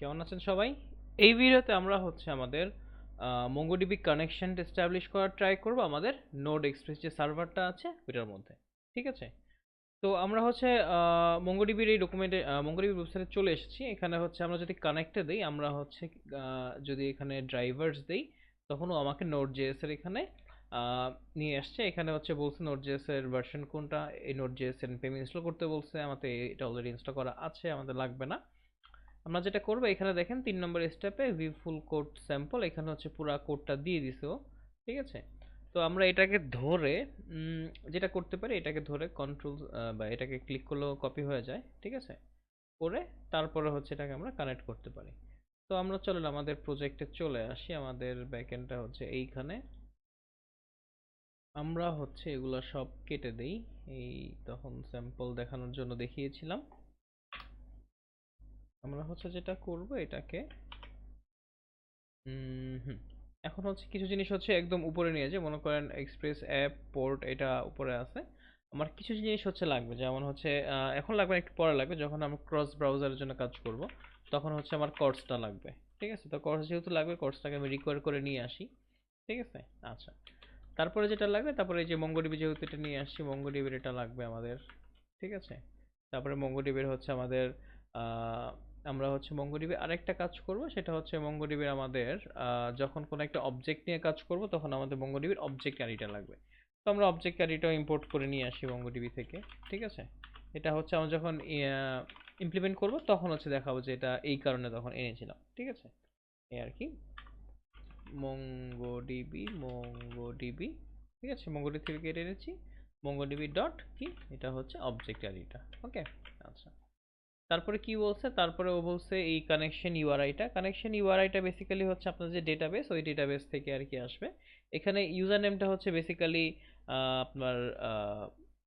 কেমন আছেন সবাই? এই ভিডিওতে আমরা হচ্ছে আমাদের মঙ্গোডিবি কানেকশন এস্টাবলিশ করার ট্রাই করব আমাদের নোড এক্সপ্রেস যে সার্ভারটা আছে, ওইটার মধ্যে, ঠিক আছে? তো আমরা হচ্ছে মঙ্গোডিবির এই ডকুমেন্টে মঙ্গোডিবির ওয়েবসাইটে চলে এসেছি। এখানে হচ্ছে আমরা যদি কানেক্টে দিই, আমরা হচ্ছে যদি এখানে ড্রাইভার্স দিই, তখনও আমাকে নোড জেএস এর এখানে নিয়ে আসছে। এখানে হচ্ছে বলছে নোড জেএস এর ভার্সন কোনটা, এই নোড জেএস npm ইনস্টল করতে বলছে। আমাদের এটা অলরেডি ইনস্টল করা আছে, আমাদের লাগবে না। আমরা যেটা করব, এখানে দেখেন তিন নম্বর স্টেপে ভিউ ফুল কোড স্যাম্পল এখানে হচ্ছে পুরো কোডটা দিয়ে দিছে ঠিক আছে? তো আমরা এটাকে ধরে যেটা করতে পারি, এটাকে ধরে কন্ট্রোল বা এটাকে ক্লিক করলেও কপি হয়ে যায়, ঠিক আছে? করে তারপরে হচ্ছে এটাকে আমরা কানেক্ট করতে পারি। তো আমরা চলেন, আমাদের প্রজেক্টে চলে আসি, আমাদের ব্যাকএন্ডটা হচ্ছে এইখানে। আমরা হচ্ছে এগুলো সব কেটে দেই, এই তখন স্যাম্পল দেখানোর জন্য দেখিয়েছিলাম। আমরা হচ্ছে যেটা করব এটাকে হুম, এখন হচ্ছে কিছু জিনিস হচ্ছে একদম উপরে নিয়ে যে মনে করেন এক্সপ্রেস অ্যাপ পোর্ট এটা উপরে আছে। আমার কিছু জিনিস হচ্ছে লাগবে যেমন হচ্ছে এখন লাগবে একটু পরে লাগবে যখন আমরা ক্রস ব্রাউজারের জন্য কাজ করব তখন হচ্ছে আমার কর্সটা লাগবে ঠিক আছে? তো কর্স যেহেতু লাগবে কর্সটাকে আমি রিকোয়ার করে নিয়ে আসি ঠিক আছে? আচ্ছা তারপরে যেটা লাগবে তারপরে এই যে মঙ্গোডিবি যেহেতু এটা নিয়ে আসছি মঙ্গোডিবির এটা লাগবে আমাদের ঠিক আছে? তারপরে মঙ্গোডিবির হচ্ছে আমাদের আমরা হচ্ছে মঙ্গোডিবি আরেকটা কাজ করব, সেটা হচ্ছে মঙ্গোডিবির আমাদের যখন কোনো একটা অবজেক্ট নিয়ে কাজ করব, তখন আমাদের মঙ্গোডিবির অবজেক্ট ক্যারিটা লাগবে। তো আমরা অবজেক্ট ক্যারিটাও ইম্পোর্ট করে নিয়ে আসি মঙ্গোডিবি থেকে, ঠিক আছে? এটা হচ্ছে আমরা যখন ইমপ্লিমেন্ট করব, তখন হচ্ছে দেখাবো যে এটা এই কারণে তখন এনেছিলাম, ঠিক আছে? এই আর কি। মঙ্গোডিবি মঙ্গোডিবি ঠিক আছে? মঙ্গোডিবি থেকে এনেছি। মঙ্গোডিবি ডট কি এটা হচ্ছে অবজেক্ট ক্যারিটা ওকে আচ্ছা। তারপরে কি বলছে? তারপরে ও বলছে এই কানেকশন ইউআরআইটা কানেকশন ইউআরআইটা বেসিক্যালি হচ্ছে আপনার যে ডেটাবেস ওই ডেটাবেস থেকে আর কি আসবে। এখানে ইউজার নেমটা হচ্ছে বেসিক্যালি আপনার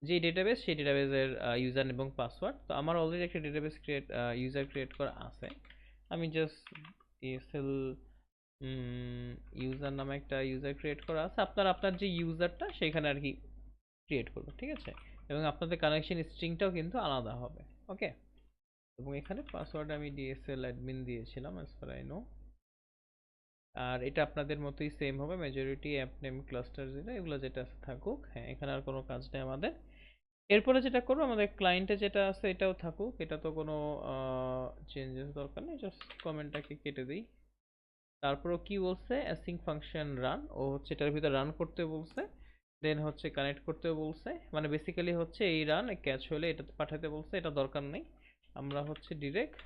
যে ডেটাবেস সেই ডেটাবেসের ইউজার এবং পাসওয়ার্ড তো আমার অলরেডি একটা ডেটাবেস ক্রিয়েট ইউজার ক্রিয়েট করা আছে। আমি জাস্ট এসএল ইউজার নামে একটা ইউজার ক্রিয়েট করা আছে। আপনার আপনার যে ইউজারটা সেখানে আর কি ক্রিয়েট করবে, ঠিক আছে? এবং আপনাদের কানেকশন স্ট্রিংটাও কিন্তু আলাদা হবে ওকে এবং এখানে পাসওয়ার্ড আমি ডিএসএল অ্যাডমিন দিয়েছিলাম অ্যাজ ফার আই নো আর এটা আপনাদের মতোই সেম হবে মেজরিটি অ্যাপ নেম ক্লাস্টার যেটা, এগুলো যেটা আছে থাকুক। হ্যাঁ এখানে আর কোনো কাজ নেই আমাদের। এরপরে যেটা করব, আমাদের ক্লায়েন্টে যেটা আছে, এটাও থাকুক। এটা তো কোনো চেঞ্জেস দরকার নেই জাস্ট কমেন্টটাকে কেটে দিই। তারপরও কি বলছে? অ্যাসিং ফাংশন রান ও হচ্ছে এটার ভিতরে রান করতে বলছে দেন হচ্ছে কানেক্ট করতে বলছে। মানে বেসিক্যালি হচ্ছে এই রান ক্যাচ হলে এটা পাঠাতে বলছে, এটা দরকার নেই। আমরা হচ্ছে ডিরেক্ট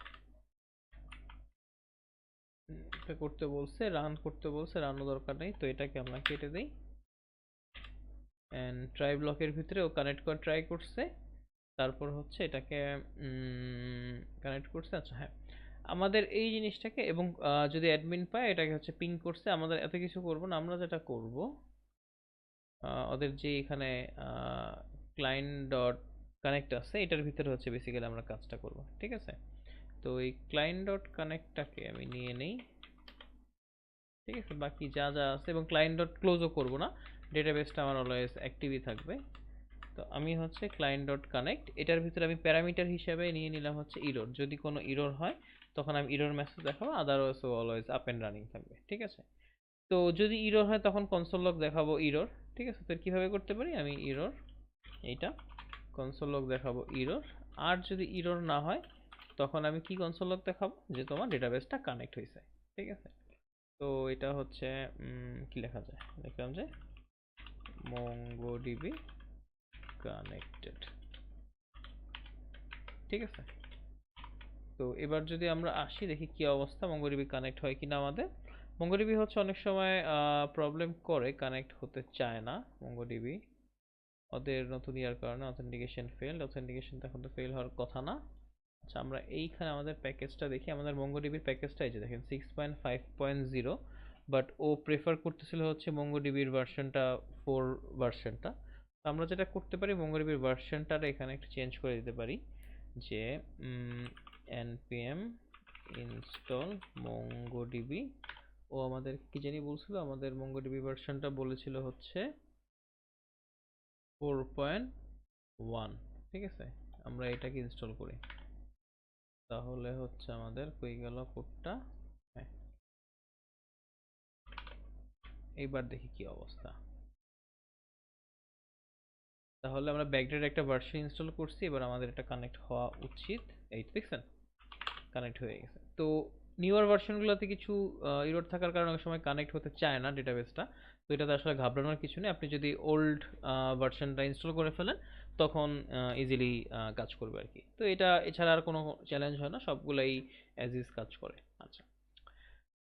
করতে বলছে রান করতে বলছে রানও দরকার নেই। তো এটাকে আমরা কেটে দেই। এন্ড ট্রাই ব্লকের ভিতরে ও কানেক্ট করা ট্রাই করছে। তারপর হচ্ছে এটাকে কানেক্ট করছে। আচ্ছা হ্যাঁ। আমাদের এই জিনিসটাকে এবং যদি অ্যাডমিন পায়, এটাকে হচ্ছে পিং করছে। আমাদের এত কিছু করব না, আমরা যেটা করব ওদের যে এখানে ক্লায়েন্ট ডট কানেক্ট আছে, এটার ভিতরে হচ্ছে বেসিক্যালি আমরা কাজটা করব, ঠিক আছে? তো এই ক্লায়েন্ট ডট কানেক্টটাকে আমি নিয়ে নেই, ঠিক আছে? বাকি যা যা আছে, এবং ক্লায়েন্ট ডট ক্লোজও করব না ডেটাবেসটা আমার অলওয়েজ অ্যাক্টিভই থাকবে। তো আমি হচ্ছে ক্লায়েন্ট ডট কানেক্ট এটার ভিতরে আমি প্যারামিটার হিসেবে নিয়ে নিলাম হচ্ছে ইরোর যদি কোনো ইরোর হয়, তখন আমি ইরোর মেসেজ দেখাবো otherwise always up and running থাকবে, ঠিক আছে? তো যদি ইরোর হয়, তখন কনসোল লগ দেখাবো ইরোর ঠিক আছে? তো কীভাবে করতে পারি? আমি ইরোর এইটা কনসোল লগ দেখাবো ইরোর আর যদি ইরোর না হয়, তখন আমি কি কনসোল লগ দেখাবো? যে তোমার ডেটাবেসটা কানেক্ট হয়েছে ঠিক আছে? তো এটা হচ্ছে কি লেখা যায়? লিখলাম যে মঙ্গোডিবি কানেক্টেড ঠিক আছে? তো এবার যদি আমরা আসি, দেখি কি অবস্থা মঙ্গোডিবি কানেক্ট হয় কিনা আমাদের? মঙ্গোডিবি হচ্ছে অনেক সময় প্রবলেম করে কানেক্ট হতে চায় না মঙ্গোডিবি ওদের নতুন ইয়ার কারণে অথেন্টিকেশন ফেল অথেন্টিকেশন তো এখন তো ফেল হওয়ার কথা না। আচ্ছা আমরা এইখানে আমাদের প্যাকেজটা দেখি, আমাদের মঙ্গোডিবির প্যাকেজটা এই যে দেখেন six point five point zero but O prefer করতেছিল হচ্ছে মঙ্গোডিবির ভার্সনটা ফোর ভার্সনটা তো আমরা যেটা করতে পারি মঙ্গোডিবির ভার্সনটা এখানে একটু চেঞ্জ করে দিতে পারি যে npm ইনস্টল মঙ্গোডিবি ও আমাদের কি জানি বলছিল, আমাদের মঙ্গোডিবি ভার্সনটা বলেছিল হচ্ছে ফোর পয়েন্ট ওয়ান ঠিক আছে? আমরা এটাকে ইনস্টল করি। তাহলে হচ্ছে আমাদের কই গেল কোডটা হ্যাঁ। এইবার দেখি কি অবস্থা। তাহলে আমরা ব্যাকডের একটা ভার্সন ইনস্টল করছি, এবার আমাদের এটা কানেক্ট হওয়া উচিত। এই দেখছেন? কানেক্ট হয়ে গেছে। তো নিউয়ার ভার্সনগুলোতে কিছু ইরোড থাকার কারণে অনেক সময় কানেক্ট হতে চায় না ডেটাবেসটা তো এটাতে আসলে ঘাবড়ানোর কিছু নেই। আপনি যদি ওল্ড ভার্সনটা ইনস্টল করে ফেলেন, তখন ইজিলি কাজ করবে আর কি তো এটা, এছাড়া আর কোনো চ্যালেঞ্জ হয় না। সবগুলাই অ্যাজ ইজ কাজ করে। আচ্ছা।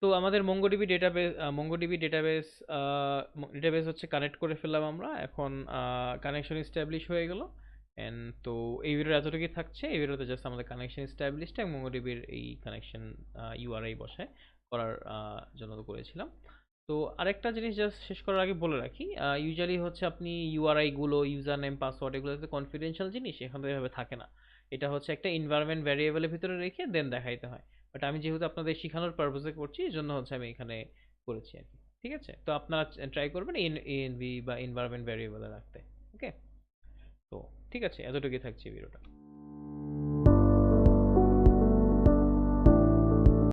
তো আমাদের MongoDB database MongoDB database database হচ্ছে কানেক্ট করে ফেললাম আমরা। এখন কানেকশন এস্টাবলিশ হয়ে গেল। এন্ড তো এই ভিডিওর এতটুকুই থাকছে। এই ভিডিওতে জাস্ট আমাদের কানেকশন এস্টাবলিশড এবং মঙ্গোডিবির এই কানেকশন ইউআরআই বসায় করার জন্য তো করেছিলাম। তো আরেকটা জিনিস জাস্ট শেষ করার আগে বলে রাখি ইউজুয়ালি হচ্ছে আপনি ইউআরআই গুলো ইউজার নেম পাসওয়ার্ড এগুলো কনফিডেন্সিয়াল জিনিস এখানে এভাবে থাকে না। এটা হচ্ছে একটা এনভায়রনমেন্ট ভ্যারিয়েবলের ভিতরে রেখে দেন দেখাইতে হয়। বাট আমি যেহেতু আপনাদের শেখানোর পারপাসে করছি, এই জন্য হচ্ছে আমি এখানে করেছি আর কি। ঠিক আছে? তো আপনারা ট্রাই করবেন এন এনভি বা এনভায়রনমেন্ট ভ্যারিয়েবলে রাখতে। ওকে তো ঠিক আছে এতটুকুই থাকছে ভিডিওটা।